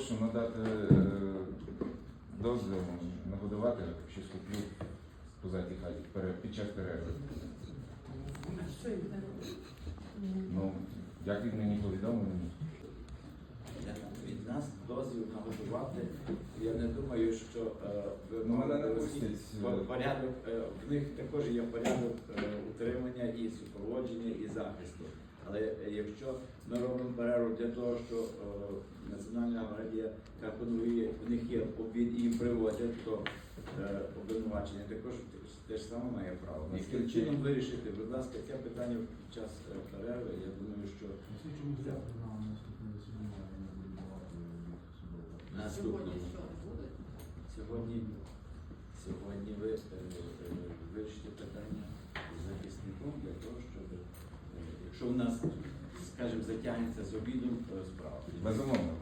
прошу надати е, дозвіл нагодувати куплю в позатій хаті під час перерви. Ну, як він мені повідомив, ні. Від нас дозвіл наготувати. Я не думаю, що е, ви Ну, мене не по- порядок. е, В них також є порядок е, утримання і супроводження і захисту. Але е, якщо ми робимо перерву для того, що е, Національна гвардія пропонує, в них є обід і приводять, то е, обвинувачення також те ж саме має право. Яким чином вирішити, будь ласка, це питання під час е, перерви. Я думаю, що наступне наступного. Сьогодні, сьогодні ви е, е, вирішите питання з захисником для того, щоб е, якщо у нас, скажімо, затягнеться з обідом е, справа. Безумовно.